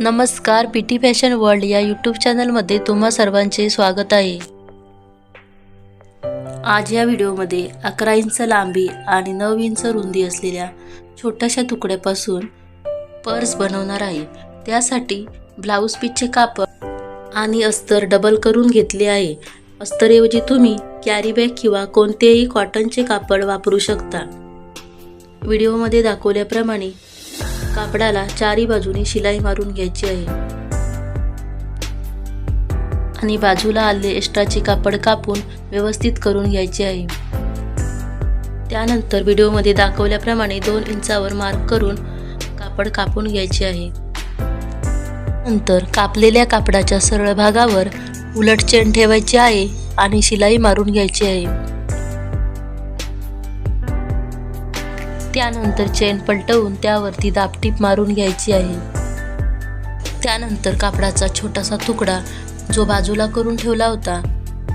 नमस्कार P T fashion world या YouTube चॅनलमध्ये तुम्हा सर्वांचे स्वागत आहे. आज या व्हिडिओमध्ये अकरा इंच लांबी आणि नऊ इंच रुंदी असलेल्या छोट्याशा तुकड्यापासून पर्स बनवणार आहे. त्यासाठी ब्लाऊज पीसचे कापड आणि अस्तर डबल करून घेतले आहे. अस्तरऐवजी तुम्ही कॅरी बॅग किंवा कोणतेही कॉटनचे कापड वापरू शकता. व्हिडिओमध्ये दाखवल्याप्रमाणे कापडाला चारी बाजूने शिलाई मारून घ्यायची आहे. आणि बाजूला आले एक्स्ट्राचे कापड कापून व्यवस्थित करून घ्यायचे आहे. त्यानंतर व्हिडिओमध्ये दाखवल्याप्रमाणे दोन इंचावर मार्क करून कापड कापून घ्यायचे आहे. नंतर कापलेल्या कापडाच्या सरळ भागावर उलट चेन ठेवायची आहे आणि शिलाई मारून घ्यायची आहे. त्यानंतर चेन पलटवून त्यावरती दापटीप मारून घ्यायची आहे. त्यानंतर कापडाचा छोटासा तुकडा जो बाजूला करून ठेवला होता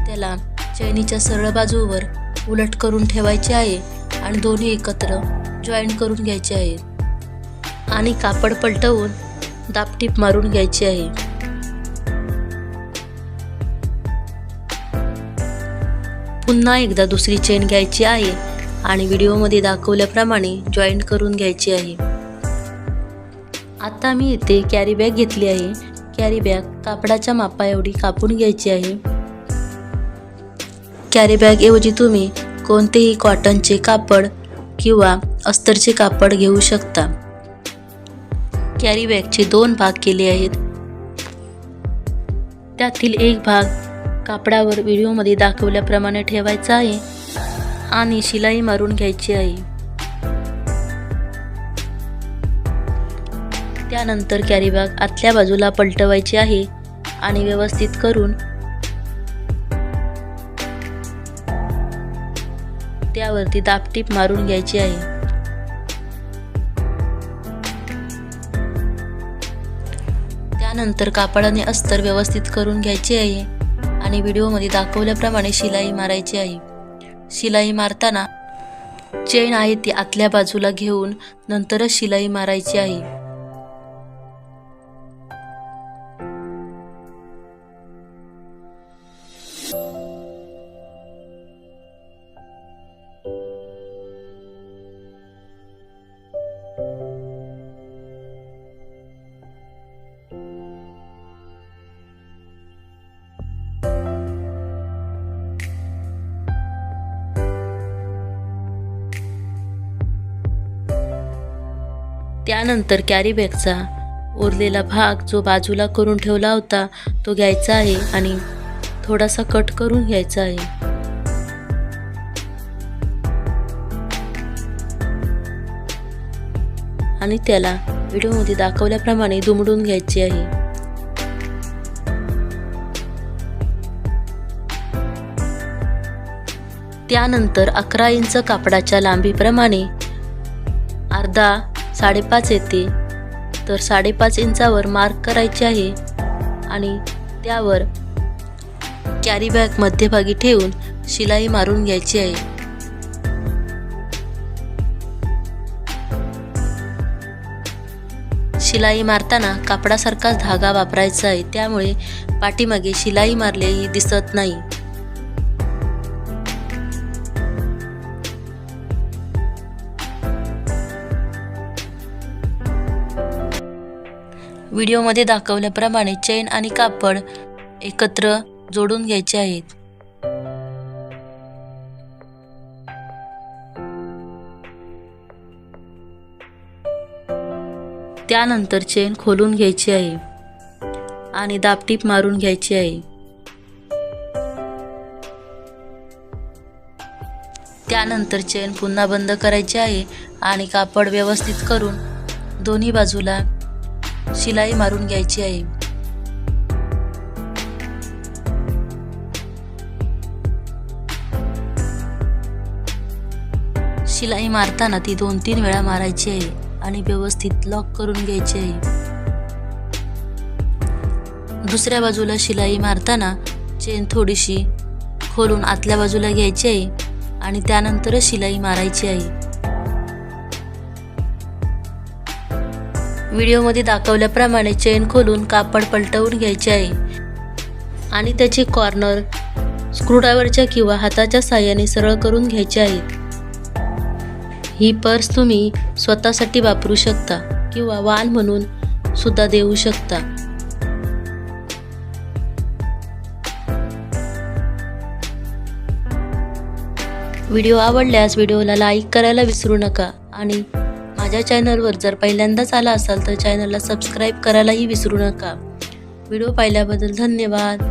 त्याला चैनीच्या सरळ बाजूवर उलट करून ठेवायचे आहे आणि दोन्ही एकत्र जॉईंट करून घ्यायचे आहे. आणि कापड पलटवून दापटीप मारून घ्यायची आहे. पुन्हा एकदा दुसरी चेन घ्यायची आहे. आणि व्हिडिओमध्ये दाखवल्याप्रमाणे जॉईंट करून घ्यायची आहे. आता मी इथे कॅरी बॅग घेतली आहे. कॅरी बॅग कापडाच्या मापा एवढी कापून घ्यायची आहे. कॅरी बॅग ऐवजी तुम्ही कोणतेही कॉटनचे कापड किंवा अस्तरचे कापड घेऊ शकता. कॅरी बॅगचे दोन भाग केले आहेत. त्यातील एक भाग कापडावर व्हिडिओमध्ये दाखवल्याप्रमाणे ठेवायचा आहे. आणि शिलाई मारून घ्यायची आहे. त्यानंतर कॅरीबॅग आतल्या बाजूला पलटवायची आहे आणि व्यवस्थित करून त्यावरती दापटीप मारून घ्यायची आहे. त्यानंतर कापडाने अस्तर व्यवस्थित करून घ्यायचे आहे आणि व्हिडिओमध्ये दाखवल्याप्रमाणे शिलाई मारायची आहे. शिलाई मारताना चेन आहे ती आतल्या बाजूला घेऊन नंतरच शिलाई मारायची आहे. त्यानंतर कॅरीबॅगचा उरलेला भाग जो बाजूला करून ठेवला होता तो घ्यायचा आहे आणि थोडासा कट करून घ्यायचा आहे. आणि त्याला व्हिडिओमध्ये दाखवल्याप्रमाणे दुमडून घ्यायचे आहे. त्यानंतर अकरा इंच कापडाच्या लांबीप्रमाणे अर्धा साडेपाच येते. तर साडेपाच इंचावर मार्क करायचे आहे आणि त्यावर कॅरी बॅग मध्यभागी ठेवून शिलाई मारून घ्यायची आहे. शिलाई मारताना कापडासारखाच धागा वापरायचा आहे. त्यामुळे पाठीमागे शिलाई मारलेली दिसत नाही. व्हिडिओमध्ये दाखवल्याप्रमाणे चेन आणि कापड एकत्र जोडून घ्यायचे आहेत. त्यानंतर चेन खोलून घ्यायची आहे आणि दापटीप मारून घ्यायची आहे. त्यानंतर चेन पुन्हा बंद करायची आहे आणि कापड व्यवस्थित करून दोन्ही बाजूला शिलाई मारून घ्यायची आहे. शिलाई मारताना ती दोन तीन वेळा मारायची आहे आणि व्यवस्थित लॉक करून घ्यायची आहे. दुसऱ्या बाजूला शिलाई मारताना चेन थोडीशी खोलून आतल्या बाजूला घ्यायची आहे आणि त्यानंतरच शिलाई मारायची आहे. व्हिडिओमध्ये दाखवल्याप्रमाणे चेन खोलून कापड पलटवून घ्यायचे आहे. आणि त्याचे कॉर्नर स्क्रूड्रायव्हरच्या किंवा हाताच्या साहाय्याने सरळ करून घ्यायचे आहेत ही पर्स तुम्ही स्वतःसाठी वापरू शकता किंवा वाण म्हणून सुद्धा देऊ शकता. व्हिडिओ आवडल्यास व्हिडिओला लाईक करायला विसरू नका आणि माझ्या चॅनलवर जर पहिल्यांदाच आला असाल तर चॅनलला सबस्क्राईब करायलाही विसरू नका. व्हिडिओ पाहिल्याबद्दल धन्यवाद.